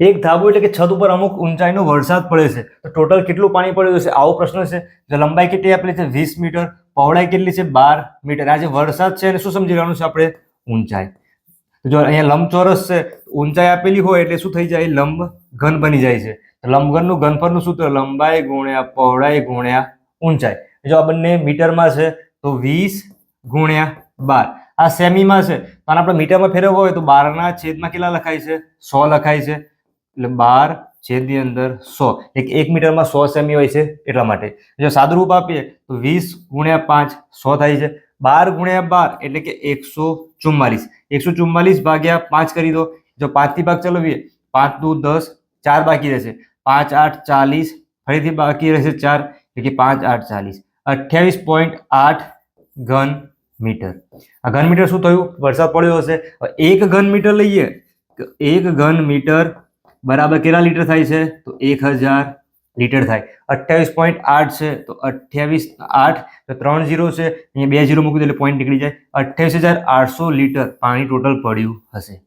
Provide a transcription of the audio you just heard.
એક ધાબુ એટલે કે છત ઉપર અમુક ઊંચાઈનો વરસાદ પડે છે. તો ટોટલ કેટલું પાણી પડ્યું છે આવો પ્રશ્ન છે. જો લંબાઈ કેટલી આપેલી છે? વીસ મીટર. પહોળાઈ કેટલી છે? બાર મીટર. આ જે વરસાદ છે એને શું સમજી લેવાનું છે આપણે? ઊંચાઈ. જો અહીંયા લંબચોરસ છે, ઊંચાઈ આપેલી હોય એટલે શું થઈ જાય? લંબ ઘન બની જાય છે. લંબઘનનું ઘનફળનું સૂત્ર લંબાઈ ગુણ્યા પહોળાઈ ગુણ્યા ઊંચાઈ. જો આ બંને મીટરમાં છે, તો વીસ ગુણ્યા બાર. આ સેમીમાં છે. તો આપણે મીટરમાં ફેરવવો હોય તો બારના છેદમાં કેટલા લખાય છે? સો લખાય છે. એટલે બાર છેદની અંદર સો. એક એક મીટરમાં સો સેમી હોય છે એટલા માટે. જો સાદુરૂપ આપીએ તો વીસ ગુણ્યા પાંચ સો થાય છે. બાર ગુણ્યા બાર એટલે કે એકસો ચુમ્માલીસ. એકસો ચુમ્માલીસ ભાગ્યા પાંચ કરી દો. જો પાંચથી ભાગ ચલાવીએ, પાંચ, દુ, દસ, ચાર બાકી રહેશે. પાંચ, આઠ, ચાલીસ, ફરીથી બાકી રહેશે ચાર, એટલે કે પાંચ, આઠ, ચાલીસ. અઠ્યાવીસ પોઈન્ટ આઠ ઘન મીટર. આ ઘન મીટર શું થયું? વરસાદ પડ્યો હશે. એક ઘન મીટર લઈએ. એક ઘન મીટર બરાબર કેટલા લીટર થાય છે? તો એક હજાર લીટર થાય. અઠ્યાવીસ પોઈન્ટ આઠ છે, તો અઠ્યાવીસ આઠ, તો ત્રણ ઝીરો છે, અહીંયા બે જીરો મૂકી દો એટલે પોઈન્ટ નીકળી જાય. અઠ્યાવીસ હજાર આઠસો લીટર પાણી ટોટલ પડ્યું હશે.